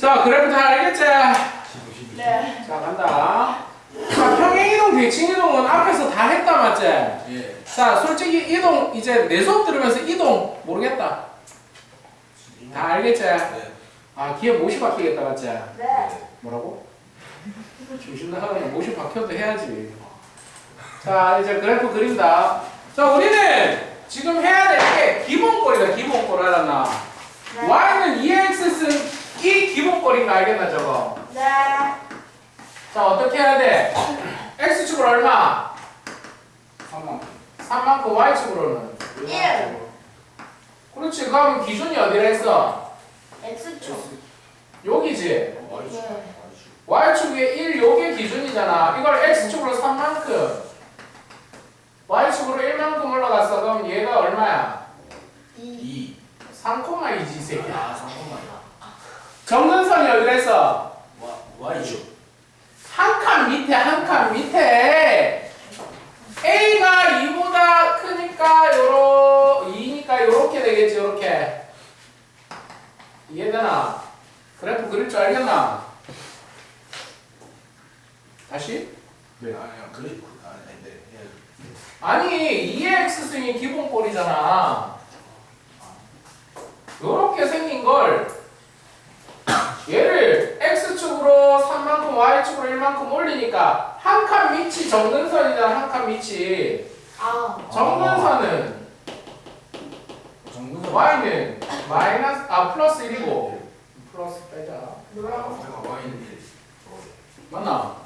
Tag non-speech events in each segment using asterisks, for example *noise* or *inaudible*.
자, 그래프 다 알겠지? 네. 자, 간다. 자, 평행이동, 대칭이동은 앞에서 다 했다, 맞지? 예. 자, 솔직히 이동, 이제 내 수업 들으면서 이동 모르겠다. 다 알겠지? 네. 아, 기에 못이 바뀌겠다, 맞지? 네. 뭐라고? 중심 나가면 못이 박혀도 해야지. 자, 이제 그래프 그린다. 자, 우리는 지금 해야 될 게 기본꼴이다, 기본꼴 알았나? 네. y는 2x는 이 기본꼴인 거 알겠나, 저거? 네. 자, 어떻게 해야 돼? x축으로 얼마? 3만. 3만큼 y축으로는? 일. 그렇지, 그러면 기준이 어디라 했어? X축. 여기지? 네. y축에 1 요게 기준이잖아. 이걸 x축으로 3만큼 y축으로 1만큼 올라갔어. 그럼 얘가 얼마야? 2. 2. 3,2지 이 새끼야. 아, 3만. 정근선이 했어? 와, Y죠. 한 칸 밑에 한 칸 밑에 a가 2보다 크니까 요러 2니까 요렇게 되겠지 요렇게 이해되나? 그래프 그릴 줄 알겠나? 다시? 네. 아니야, 그래. 아니, 네. 예. 아니 2x승이 기본 꼴이잖아 요렇게 생긴 걸 얘를 x축으로 3만큼 y축으로 1만큼 올리니까 한 칸 밑이 정근선이잖아 한 칸 밑이 아. 정근선은 정근선. y는 마이너스 아 플러스 1이고 플러스 빼자? 제가 Y는 1. 맞나?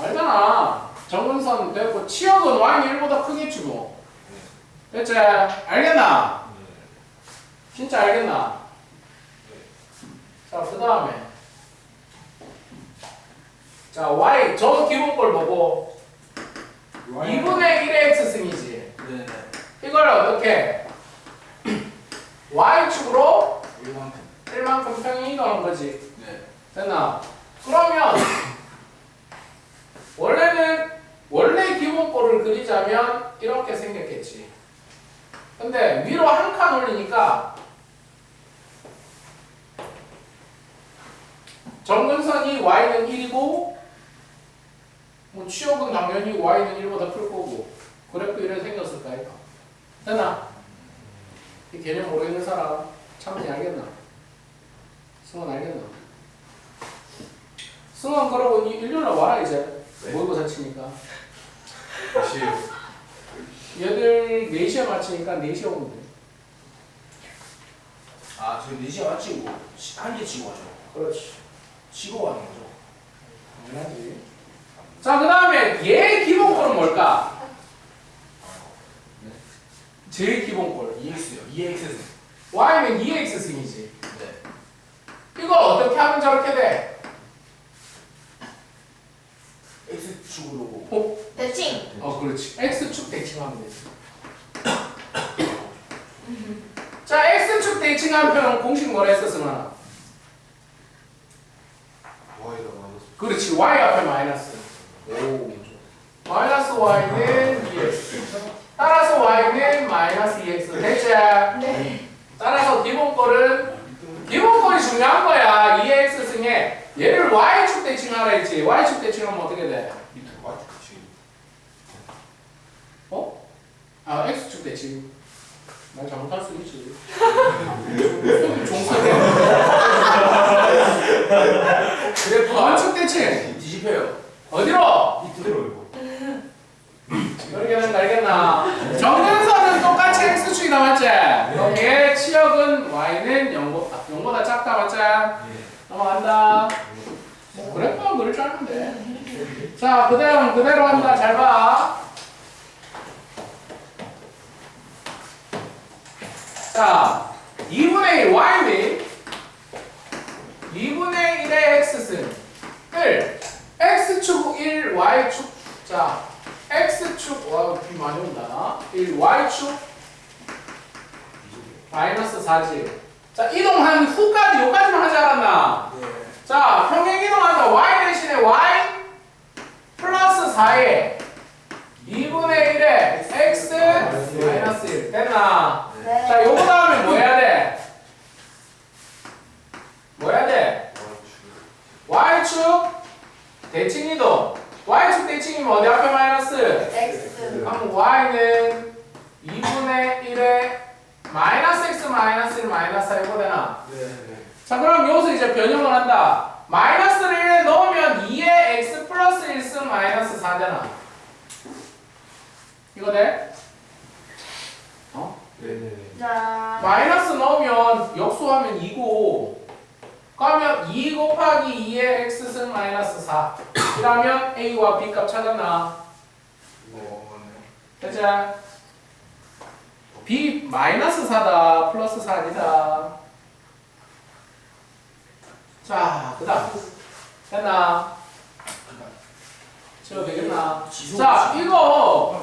알잖아 정근선 됐고 치역은 y는 1보다 크겠지 뭐 됐지? 알겠나? 진짜 알겠나? 자, 그 다음에. 자, y, 저 기본꼴 보고. 2분의 1의 x승이지. 네, 네. 이걸 어떻게? *clears throat* y축으로 1만큼. 1만큼 평행이 가는 거지. 네. 됐나? 그러면, 원래는, 원래 기본꼴을 그리자면 이렇게 생겼겠지. 근데 위로 한 칸 올리니까 정근선이 y는 1이고 뭐 취역은 당연히 y는 1보다 클 거고 그래프 이래 생겼을까 이거 됐나? 이 개념 모르겠는 사람 참니 알겠나? 승원 알겠나? 승원 그러고 이 일요일날 와라 이제 네. 모의고사 치니까 다시. 얘들 4시에 마치니까 4시에 오면 돼 아, 저 4시에 마치고 한개 치고 가죠. 그렇지 가는 거죠. 당연하지 자 그 다음에 얘 기본꼴은 뭘까? 제일 기본꼴 2X요. 2X는. y는 2x승이지 네. 이걸 어떻게 하면 저렇게 돼? X축으로. 어? 대칭. 어 그렇지 x축 대칭하면 되지 자 x축 표현 공식 뭐라 했었으면 Y가 마이너스. 그렇지. Y 앞에 마이너스. 오. 마이너스 y는 2x 따라서 y는 마이너스 2x 됐지? 네. 따라서 기본꼴은 기본꼴이 중요한 거야. 2x 승에 얘를 y축 대칭하라 했지. Y축 대칭하면 어떻게 돼? 어? 아 x축 대칭 난 잘못할 수 있지 종소리 그래 부원축 대칭 뒤집혀요. 어디로? 밑으로 이거. 하면 알겠나? 정근선은 똑같이 x축이 나왔지? 그럼 얘 치역은 y는 0보다, 0보다 작다 맞지? 넘어간다 뭐 그래프만 그릴 줄 돼. 자, 그대로, 그대로 한다. 잘 봐. 자, 2분의 1 y는 2분의 1의 x승 을 x축 1, y축 자, x축 와, 비 많이 온다. 1, y축 마이너스 4지. 자, 이동한 후까지 여기까지만 하지 않았나? 네. 자, 평행 이동한다. y 대신에 y 플러스 4에 2분의 1에 x 마이너스 1 됐나? 네. 자, 요거 다음에 뭐 해야 돼? 뭐 해야 돼? y축 대칭 이동. y축 대칭이면 어디 앞에 마이너스? X. 그럼 y는 2분의 1에 마이너스 x 마이너스 1 마이너스 4 이거 뭐 되나? 네, 네. 자, 그럼 여기서 이제 변형을 한다. 마이너스를 1에 넣으면 2에 x 플러스 1 쓰면 마이너스 4잖아. 이거 돼? 어? 네네네. 자. 마이너스 넣으면 역수하면 2고 그러면 2 곱하기 2의 x승 마이너스 4 이라면 a와 b 값 찾았나? 어, 맞네. 됐지? b 마이너스 4다 플러스 4 아니다 자 그 다음 됐나? 지워 되겠나? 자 이거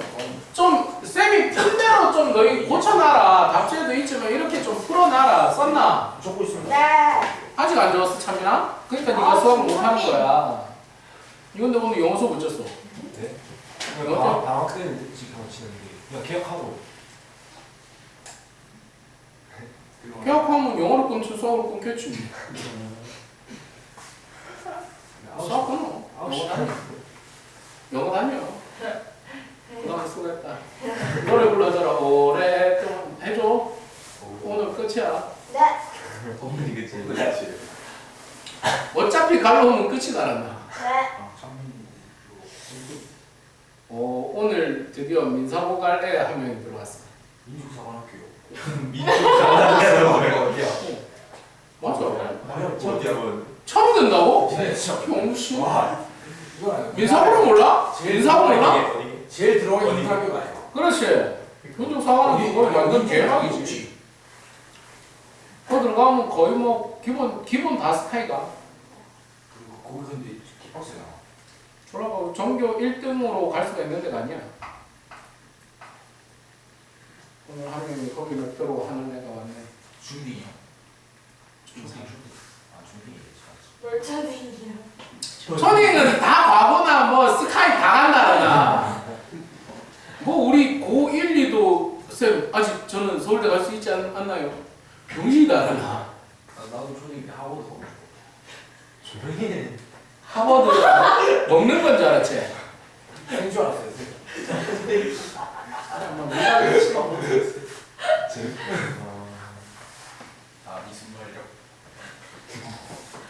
좀 쌤이 푼 대로 좀 너희 고쳐놔라 답지에도 있지만 이렇게 좀 풀어놔라 썼나? 적고 있습니다. 네. 아직 안 적었어 참이나? 그러니까 네가 아, 진짜? 못하는 거야 이건데 오늘 영어 수업 못 쳤어 네? 어때? 방학, 방학 때는 지금 치는데 그냥 계약하고 개업하면 영어를 끊지 수학을 끊겠지 수학 끊어 영어 다녀 너무 수고했다 노래 불러줘라 오랫동안 해줘 오늘 끝이야 네. 어머니 그치 그렇지. 어차피 갈로 오면 끝이 나란다 네. 아, 참. 어, 오늘 드디어 민사고 갈애 한 명이 들어왔어 민족사관학교. 민족사관학교 어디야? 맞아 어디야? 처음 듣는다고? 네, 진짜. 병신 와. 이거 아니야. 민사고를 몰라? 민사고 몰라? 제일 들어오는 어디? 인터뷰가 아니야. 그렇지 민족 사관은 그거 완전 개막이지 거 들어가면 거의 뭐 기본 기본 다 스타이가 그리고 거기 근데 킥박스야. 졸라가 전교 1등으로 갈 수가 있는 데가 아니야 오늘 한 명이 거기 목표로 하는 애가 왔네 중딩이요. 중딩. 아 중딩이지. 멀쩡이요. 초딩은 다 과거나 뭐 스카이 다 간다나 뭐 우리 고 1, 2도 쌤 아직 저는 서울대 갈 수 있지 않, 않나요? 병신이다 나 아, 나도 중딩 때 하고도 가고 싶어. 조용히 해 하버드 먹는 건 줄 알았지? 생줄 알았어요. 민사고 아 이승만이요.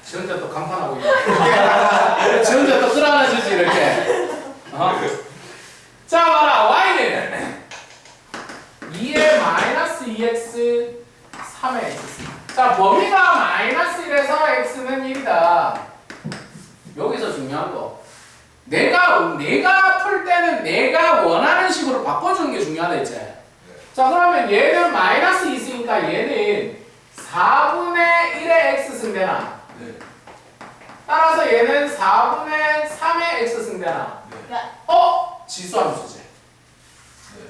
지 혼자 또 감탄하고 있네. *laughs* 지 혼자 또 끌어안아주지 이렇게. 어? 자 봐라 y는 2의 마이너스 2x 3의 x. 자 범위가 마이너스 1에서 x는 1이다. 여기서 중요한 거. 내가 내가 풀 때는 내가 원하는 식으로 바꿔주는 게 중요하다 했지. 자 그러면 얘는 마이너스 2 있으니까 얘는 4분의 1의 x 승되나? 네. 따라서 얘는 4분의 3의 x 승되나? 네. 어? 지수함수지.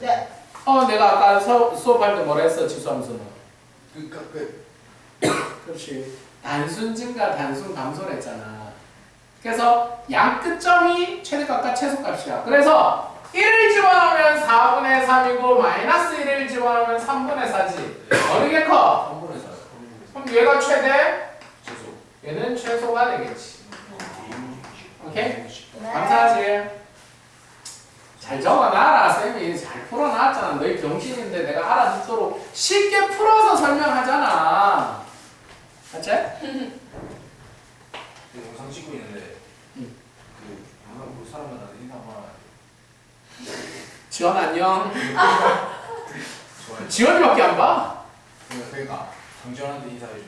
네. 어 내가 아까 수, 수업할 때 뭐라 했어 지수함수는? 그니까 그 *coughs* 그렇지. 단순 증가, 단순 감소를 했잖아. 그래서 양 끝점이 최대값과 최소값이야. 그래서 1을 집어넣으면 4분의 3이고 마이너스 1을 집어넣으면 3분의 4지. 어느 게 커? 한 번에 살. 그럼 얘가 최대, 죄송. 얘는 최소가 되겠지. 오케이? 네. 감사하지. 잘 적어놔라 쌤이 잘 풀어놨잖아 너희 병신인데 내가 알아듣도록 쉽게 풀어서 설명하잖아 맞지? 그 영상 찍고 있는데 응. 그그 사람마다 인사 한번 지원 안녕 좋아요. 지원이밖에 안 봐? 그러니까 정지현한테 인사해줘.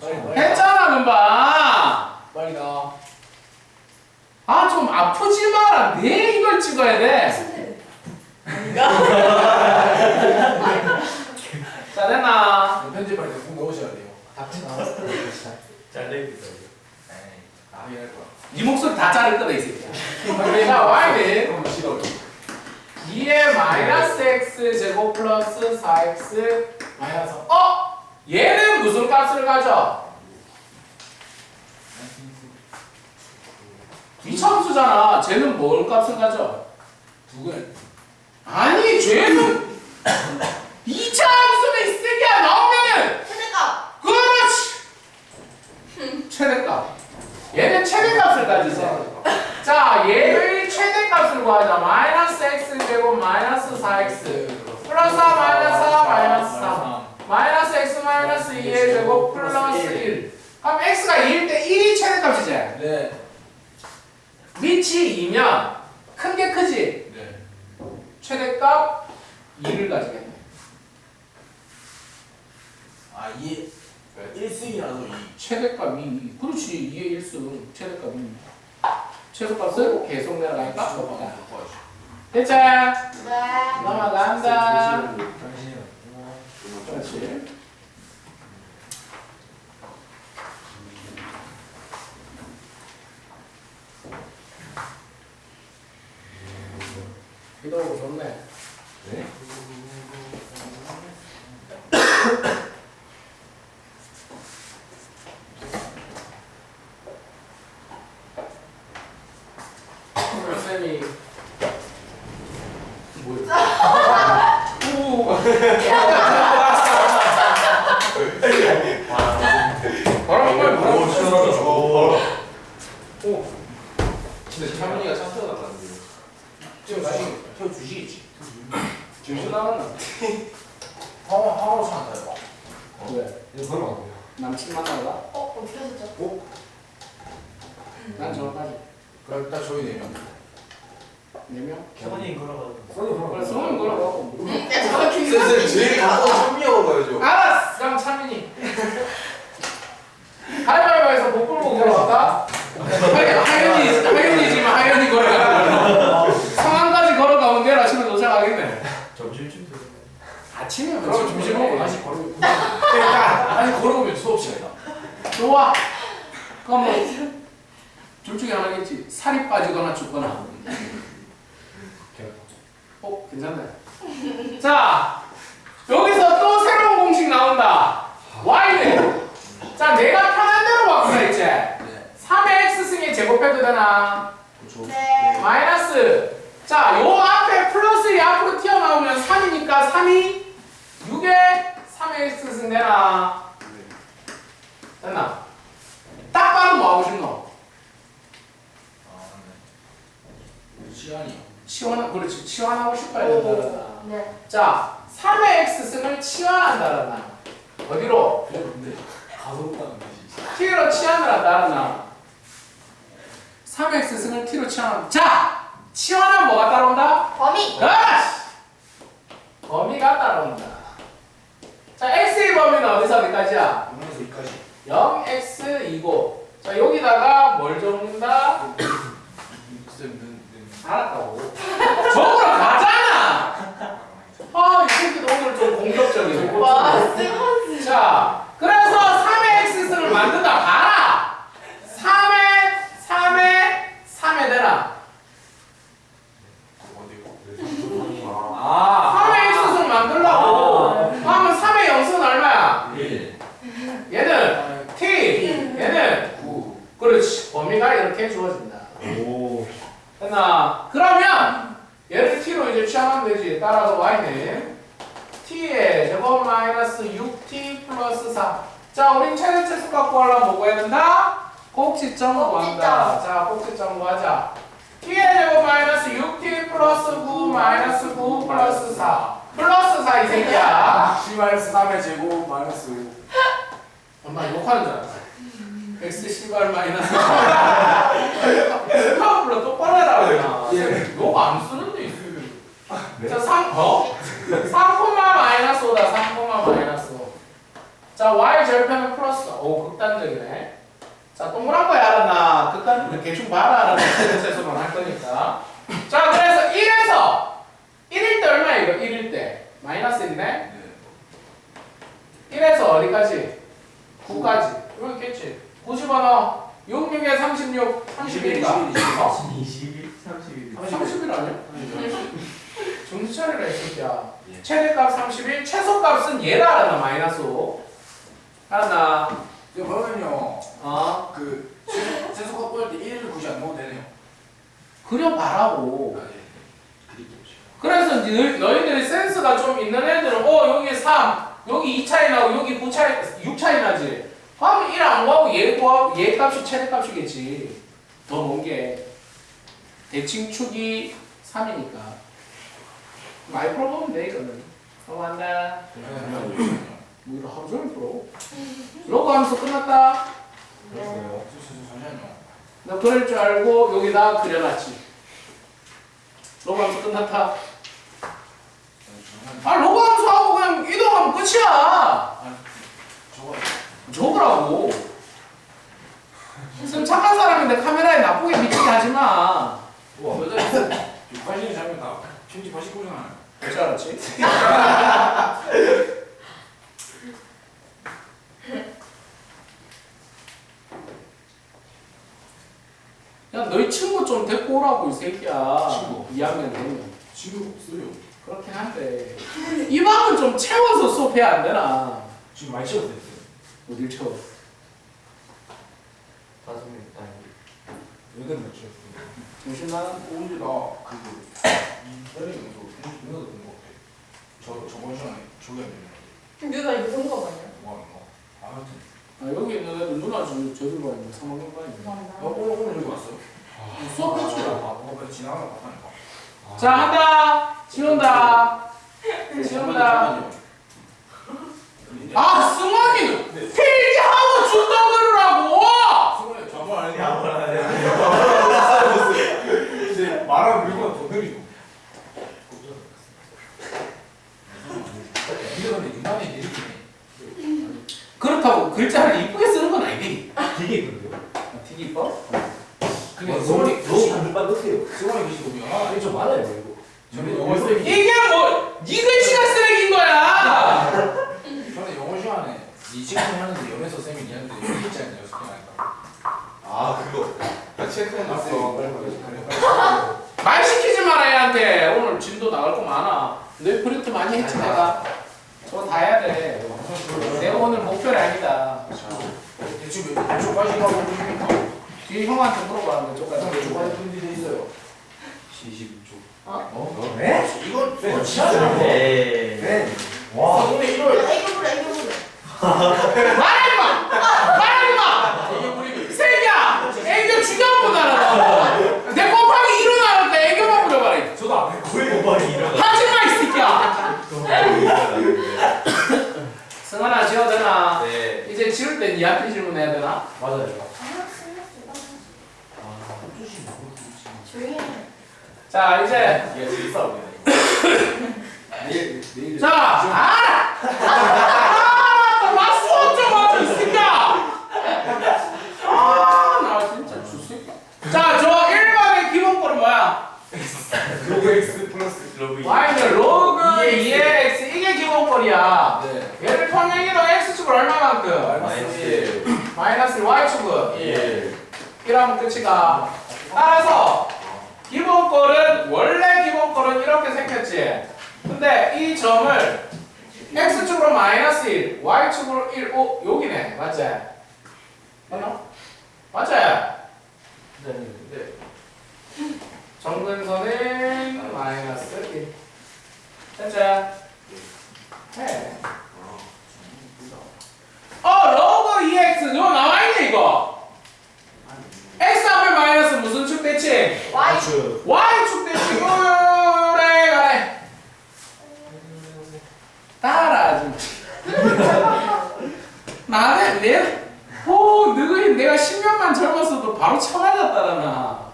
빨리 빨리 했잖아 금방 빨리 가. 아좀 아프지 마라 내 이걸 찍어야 돼 자, 됐나? 편집할 때꼭 넣으셔야 돼요. 잘 되겠다 에이, 나 하게 할 네 목소리 다 자를 거다 이 새끼야 그러니까 y는 그럼 싫어. 2의 마이너스 x 제곱 플러스 4x 마이너스 어? 얘는 무슨 값을 가져? 이차함수잖아 쟤는 뭔 값을 가져? 누구는? 아니 쟤는 1이 2면 큰 게 크지? 네. 최대값 2를 가지겠네. 아, 2 1승이라서 2. 최대값 2. 그렇지. 2의 1승. 최대값 2. 최소값은 계속 내려가니까 없다. 됐자? 네. 넘어간다. 비도 오고 좋네 네? 오늘 쌤이 뭐야? 오. 바람 한번 바람. 오, 시원하다. 오. 오. 근데 차문이가 차트가 났다는데. 지금 다시 저 주시겠지. 정신 나갔나? 하고 하고 찬다 이거. 왜? 이거 걸어 안 돼요. 남친 만나다? 어, 어떻게 하셨죠? 난 저까지 그럼 일단 저희 네 명. 네 명. 캐머니 걸어가고. 그래 성은 걸어가고. 네, 정확히 쌤 제일 가까운 천미역으로 가야죠. 알았어. 그럼 차민이. 가위바위보에서 못 끌고 걸어갔다. 하연 하연이 하연이지만 하연이 걸어가. 성안까지 걸어가면 내일 아침에 도착하겠네. 점심쯤 되면. 아침에 그럼 그럼 점심 점심 먹고 먹고 다시 다시 걸어. 다시 걸어오면 수업 시간이다. 좋아. 그럼 뭐둘 중에 하나겠지. 살이 빠지거나 죽거나. 어 괜찮네. 자 여기서 또 새로운 공식 나온다. y는 자 내가 편한 대로 바꾸자. 네. 3의 x승에 제곱해도 되나? 그렇죠. 네. 마이너스 자, 요 앞에 플러스 1이 앞으로 튀어나오면 3이니까 3이 6에 3의 x승 되나? 됐나? 딱 봐도 뭐 하고 싶노? 아, 네. 시간이. 치환, 그렇지. 치환하고 싶어야 된다. 네. 자, 3의 x승을 치환한다라나? 어디로? 근데 가속다는 뜻이. t로 치환을 한다라나? 3의 x승을 t로 치환한다. 자! 치환하면 뭐가 따라온다? 범위. 아씨! 범위가 따라온다. 자, x의 범위는 어디서 어디까지야? 0에서 2까지. 0x2고. 자, 여기다가 뭘 적는다? 알았다고. 적으러 가잖아! 아, 이 새끼도 오늘 좀 공격적이네. 와, 쓰고 자, 그래서 3의 x승을 만든다. 봐라! 3의, 3의, 3의 되나? 어디고? 아, 3의 x승을 만들라고. 하면 3의 0승은 얼마야? 1. 얘는 t, 얘는 9. 그렇지. 범위가 이렇게 주어진다. 오. 됐나? 그러면 얘를 t로 이제 취하면 되지. 따라서 y는 t의 제곱 마이너스 6t 플러스 4. 자, 우린 최대 최소값 구하려면 뭐 구해야 된다? 꼭지점 구한다. 자, 꼭지점 구하자. t의 제곱 마이너스 6t 플러스 9 마이너스 9 플러스 4. 플러스 4 이 새끼야. 10 마이너스 3의 제곱 마이너스 5. 엄마 욕하는 줄 알았어. X 씨발 마이너스. 스카블로 똑바로 해라 그러나. 예. 욕안 쓰는데 있어. 자, 3 어? 3 코마 마이너스 5다. 3 코마 마이너스 5. 자, y 절편은 플러스. 오, 극단적이네. 자, 동그란 거야 알았나? 극단 대충 봐라 알았나? 최소만 할 거니까. 자, 그래서 1에서 1일 때 얼마 이거? 1일 때 마이너스 있네. 네. 1에서 어디까지? 9까지. 이거 있겠지. 90원어. 6, 6에 36, 31인가? 어? 21, 31. 31 아니야? 정신 차리라, 이 새끼야. 예. 최대값 31, 최소값은 얘다 알았나? 마이너스 5. 알았나? 그러면요. 어? 그 세수가 꽂을 때 1을 굳이 안 넣어도 되네요. 그려봐라고. 그래서 너, 너희들이 센스가 좀 있는 애들은, 어, 여기 3, 여기 2 차이 나고, 여기 9 차이, 6 차이 나지. 그러면 1 안 구하고 얘 구하고, 얘 값이 최대값이겠지. 더 먼 게. 대칭축이 3이니까. 많이 풀어보면 돼, 이거는. 넘어간다. 뭐 하루 종일 풀어. 로그 하면서 끝났다. 너 그럴 줄 알고 여기다 그려놨지. 로그 하면서 끝났다. 아 로그 하면서 하고 그냥 이동하면 끝이야. 적으라고. 지금 착한 사람인데 카메라에 나쁘게 비치게 하지 마. 와 여자 있어. 관심이 잡면 다 편집 하실 거잖아요. 그렇지 않았지? 야 너희 친구 좀 데리고 오라고 이 새끼야 친구? 2학년 되면 친구 없어요. 그렇긴 한데 이 방은 좀 채워서 수업해야 안 되나 지금 많이 됐 어딜 채워 다섯 명 아니 여덟 명 치웠어요. 정신나는 오늘 나 그거 이별이면서 누나도 본거 같아. 저 저번 시간에 저기 안 되는 누나 이거 본거 아니야? 거 하는 거. 아무튼 아 여기 있는 애들 누나 저 저들 봐 있는 3학년 봐 있는 감사합니다. 어, 오늘 오늘 여기 왔어요? 수업 해주라 아, 어, 지나가다 봤다니까. 자 한다 지운다 지운다 아 승환이 필기하고 준다 그러라고 안 말하면 우리보다 더 느리고. 인간이 느리긴 해. 그렇다고 글자를 이쁘게 쓰는 건 아니니 되게 그런데요? 되게 이뻐? 근데 너무 수원이 너무 반들반 넣으세요 수원이 계시고 아, 이게 좀 많아요 이거 저는 영어 쌤이 이게 뭐, 네 글씨가 쓰레기인 거야! *laughs* 이 친구 하는데 연애서 쌤이 니한테. 여섯 개 하니까. 아 그거 나 체크해놨어 말 시키지 마라, 얘한테. 오늘 진도 나갈 거 많아. 너희 프린트 많이 했지, 내가. 저거 다 해야 돼. 내가 오늘 목표는 아니다. 대충 몇 대충 빠지라고 그러니까. 뒤에 형한테 물어봐, 몇 쪽까지. 분들이 돼 있어요. 22초 어? 네? 이건 네 진짜 네 네. 와 오늘 1월 야 이거 이거. 말하지 마! 말하지 마! 새끼야! 애교 죽여보다 알아. 내 곱하기 일어나는데 애교만 부려봐라. 저도 안 했고. 거의 오빠이 일어나 하지 마, 이 새끼야! 승환아, 지어도 되나? 네 이제 지울 때 니한테 질문해야 되나? 맞아요 아. 아, 조용히 해. 자, 이제. 이게 *laughs* 내일 내일. 자, 아! 아! *laughs* 나 수업 좀 하자, 이 새끼야! 아, 나 진짜 주새 자, 저 1번의 기본권은 뭐야? 로그 X 플러스 로그 2 y는 로그 2x 이게 기본권이야. 네. 얘를 평행이동 x축을 얼마만큼? 마이너스 마이너스 y축은 1 이러면 끝이가. 따라서 기본꼴은 원래 기본꼴은 이렇게 생겼지. 근데 이 점을 x축으로 마이너스 1, y축으로 1, 5 여기네. 맞지? 맞나? 맞지? 네 정근선은 마이너스 1. 됐지? 해. 어, 로그 2x 이거 나와있네 이거. x 앞에 마이너스 무슨 축 대칭? 와이. y축 대칭 그래 가래. 따라 좀. 나는 내, 오, 너희 내가 10년만 젊었어도 바로 쳐맞았다라나.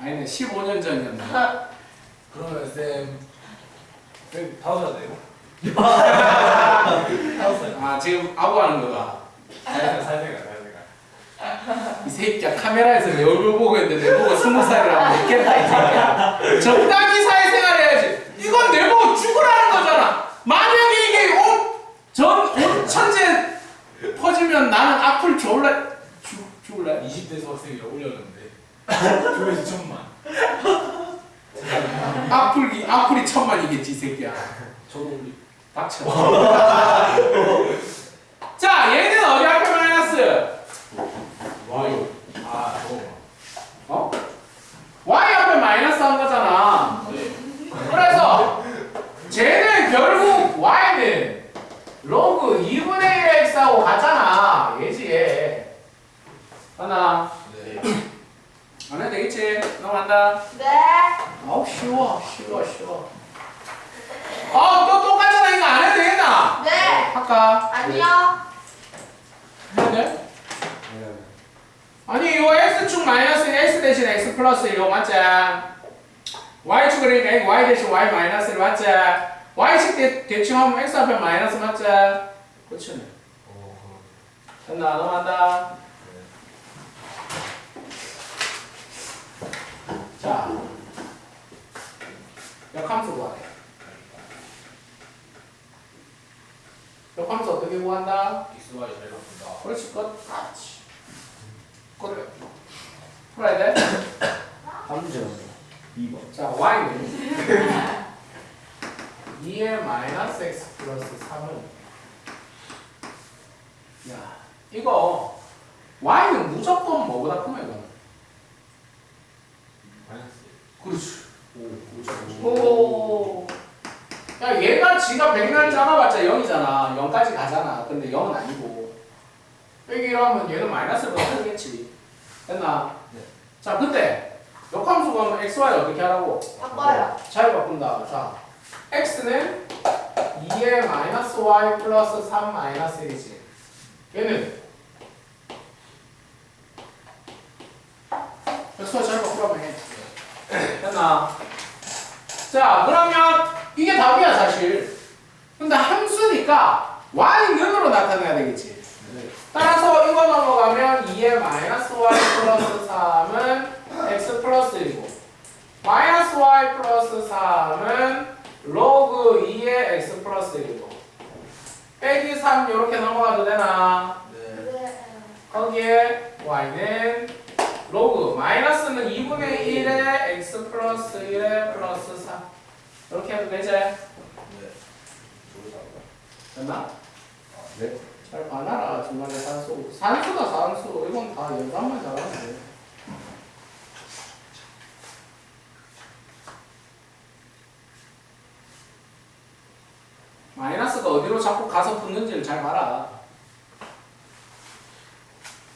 아니네, 15년 전이었나. 그러면 쌤. 쌤 다섯 살 돼요? 아, 지금 아부하는 거다. 살생각 살생각 살생각. 이 새끼야 카메라에서 내 얼굴 보고 있는데 내 보고 스무 살이라고 믿겠다 이 새끼야 적당히 사회생활 해야지 이건 내 보고 죽으라는 거잖아 만약에 이게 온전 온천재 퍼지면 나는 악플 죽, 죽을래? 20대 수학생이 올렸는데 *laughs* 조회수 천만. 악플이 악플이 천만이겠지 이 새끼야 저도 우리 닥쳐 *laughs* 자 얘는 어디 앞에 마이너스 와요. 아. 어? y 앞에 마이너스 한 거잖아 네. 그래서 쟤는 결국 y는 로그 2분의 1x하고 같잖아 얘지 얘 하나 네. 안 해도 되겠지 넘어간다 네. 아우 쉬워 쉬워 쉬워 아또 똑같잖아 이거 안 해도 되겠나 네. 학교 할까? 아니요. 해야 돼? 아니 이거 x축 마이너스 x 대신 x 플러스 이거 맞지? y축 그러니까 이거 y 대신 y 마이너스를 맞지? y축 대, 대칭하면 x 앞에 마이너스 맞지? 그렇지 됐나? 넘어간다 자 역함수 구하래 역함수 어떻게 구한다? 익스와이 잘 바꾼다. 그렇지 끝 그렇지 끝 풀어야 돼? 다음 문제 나오네 2번 자, y는 2의 *laughs* 마이너스 x 플러스 3은 야, 이거 y는 무조건 뭐보다 크면 이거는 그렇지 오. 야, 얘가 지가 백날 작아봤자 0이잖아. 0까지 가잖아. 근데 0은 아니고. 여기로 하면 얘는 마이너스로 크겠지. 됐나? 네. 자, 근데 역함수 구하면 x, y 어떻게 하라고? 바꿔요. 잘 바꾼다. 자, x는 2의 마이너스 y 플러스 3 마이너스 1이지. 얘는 x, y 잘 바꾸라면 해. 됐나? 자, 그러면 이게 답이야, 사실. 근데 함수니까 y는으로 나타내야 되겠지. 따라서 이거 넘어가면 2의 마이너스 y 플러스 3은 x 플러스 1이고 마이너스 y 플러스 3은 로그 2의 x 플러스 1이고 빼기 3 이렇게 넘어가도 되나? 네. 거기에 y는 로그 마이너스는 2분의 1의 x 플러스 1의 플러스 3 이렇게 해도 되지? 됐나? 네. 잘 봐놔라. 중간에 산수 산수가 산수 이건 다 연산만 잘하면 돼 마이너스가 어디로 자꾸 가서 붙는지를 잘 봐라.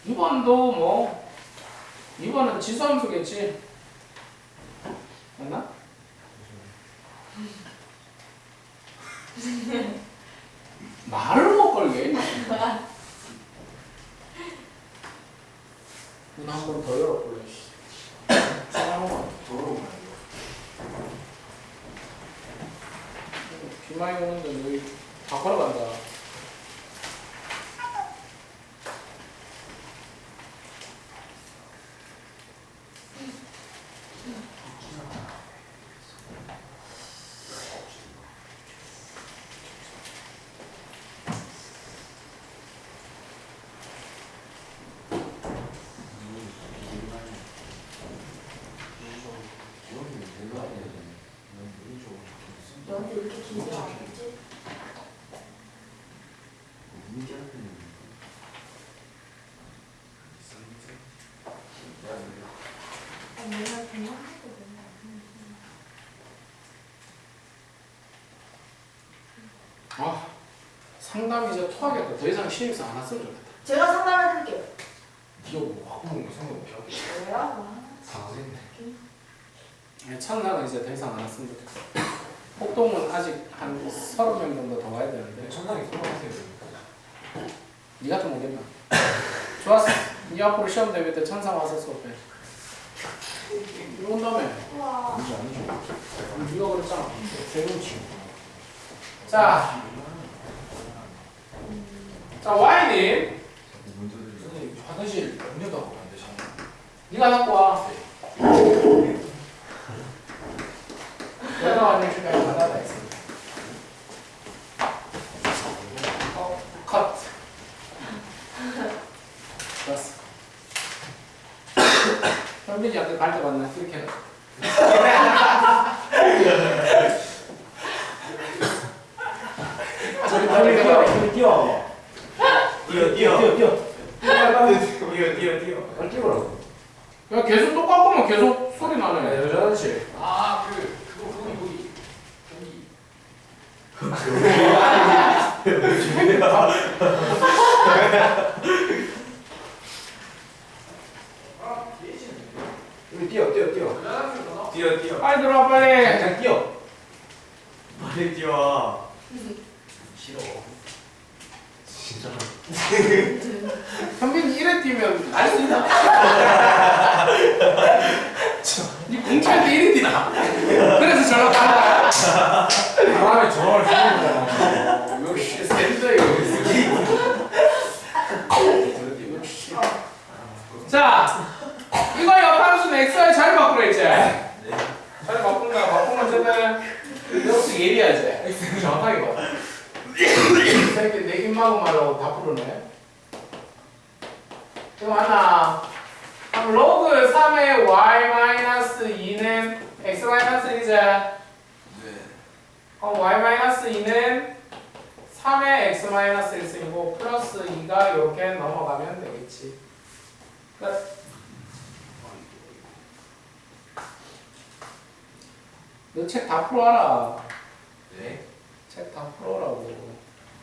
2번도 뭐 2번은 지수함수겠지? 됐나? 말을 못 걸게. 문한번 더 열어볼래? 씨. 사랑하고 더러운 비 많이 오는데 너희 다 걸어간다 너한테 이렇게 길게 왔겠지? 아, 상담 이제 토하겠다 더 이상 신입사 안 왔으면 좋겠다 제가 상담해 드릴게요. 기억 뭐 바꾸는 거 상관없게 하고. 왜요? 사과했네. 예, 첫날은 이제 더 이상 안 왔으면 좋겠다 폭동은 아직 한 서른 명 정도 더 와야 되는데 천당에 들어가세요. 니 같으면 오겠나? 좋았어 니 앞으로 시험 대회 때 천상 와서 수업해 온 다음에 우와. 문제 아니죠? 니가 그랬잖아 세븐치. 자, 자 y는 선생님 화장실 염려도 하고 안 되잖아. 네가 갖고 와. 내가 화장실까지 받아다 했습니다. 어, 컷. 좋았어. 현민이한테 갈때 봤나? 이렇게 해라. 저기 빨리 빨리 뛰어 가. 빨리 뛰어 뛰어, 뛰어 뛰어 뛰어 뛰어, 뛰어, 뛰어. 빨리 뛰어라고 야 계속 똑같으면 계속 소리 나네. 여자 화장실 아, 그 그거 거기 거기 거기. 빨리 뛰어 뛰어 뛰어 뛰어, 뛰어. 빨리 들어와 빨리. 그냥 뛰어 빨리 뛰어. 싫어. 진짜. 평균 1회 뛰면 알 수 있나? 니 공차할 때 1회 뛰나? 그래서 가는 거야. 사람의 저걸 거잖아. 역시 센터 이거. 자, 이거 옆함수는 xy 자리 바꾸라 했지? 자리 바꾼다. 바꾸면 쟤는 여기서 예리하지? 정확하게 봐. 말하고 다 맞나? 그럼 로그 3의 y 마이너스 2는 x 마이너스 1이지? 네. 그럼 y 마이너스 2는 3의 x 마이너스 1승이고 플러스 2가 이렇게 넘어가면 되겠지. 끝. 너책 다 풀어와라. 네. 책 다 풀어오라고.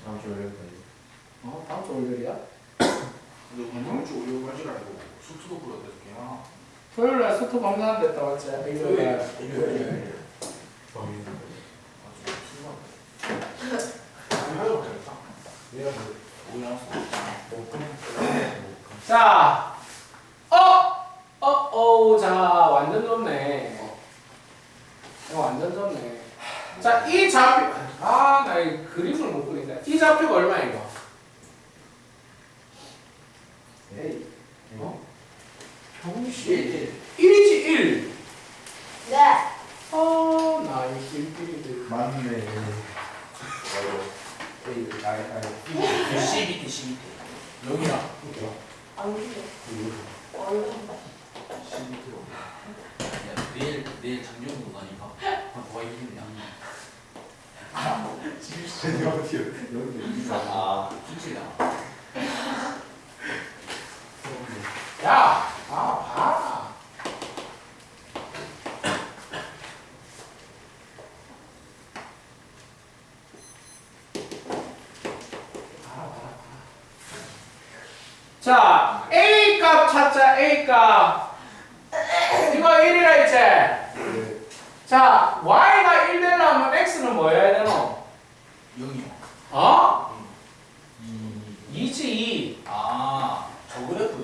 다음 주 월요일까지. 어? 다음 주 월요일이야? 근데 운동을 좀 오려고 하지 말고 수트도 되나? 토요일 날 수트 검사하는 데다 왔지? 일요일 날. 일요일. 자, 어, 어, 어, 자, 완전 좋네. 이거 완전 좋네. 자, 이 좌표, 아, 나 이 그림을 못 그린다. 이 좌표가 얼마야 이거? 에이. 어? 병신. 1이지 1. 네. 어, 나이 길길이들. 맞네. 에이, 아이, 아이. 12대 12대. 여기나. 아, 여기. 얼른. 12대. 야, 내일 내일 장정도 나니까. 아, 거의 힘이야. 여기도 아. 김치다. 야, 아, 봐라. 봐라, 봐라, 봐라. 자, A 값 값. 이거 1이라 했지? 네. 자, Y가 1 되려면 X는 뭐 해야 되노? 0이요. 어? 2. 2지 2. 아, 저 그래프.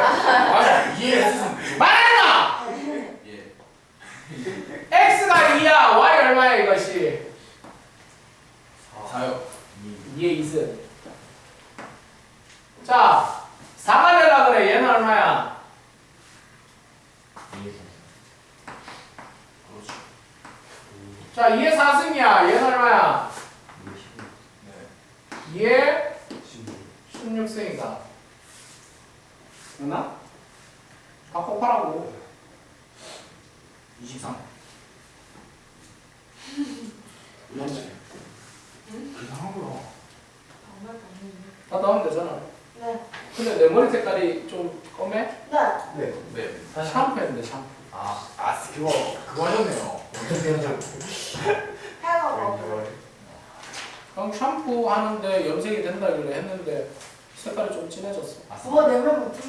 아, 이해했으면 말해라! 예. X가 2야, Y 얼마야 이것이? 4요. 2의 2승. 자, 4가 되려 그래. 얘는 얼마야? 자, 2의 4승이야. 얘는 얼마야? 네. 2의 16승이다. 됐나? 다 곱하라고. 23. 그렇지. 이상한 거야. 정말 없는데. 다 넣으면 되잖아. 네. 근데 내 머리 색깔이 좀 검해? 네. 네. 네. 샴푸했는데 샴푸. 아, 아, 그거 그거 하셨네요. *laughs* 해가 뭐. 그럼 샴푸 하는데 염색이 된다 그래 했는데 색깔이 좀 진해졌어. 아, 그거 내면 못해.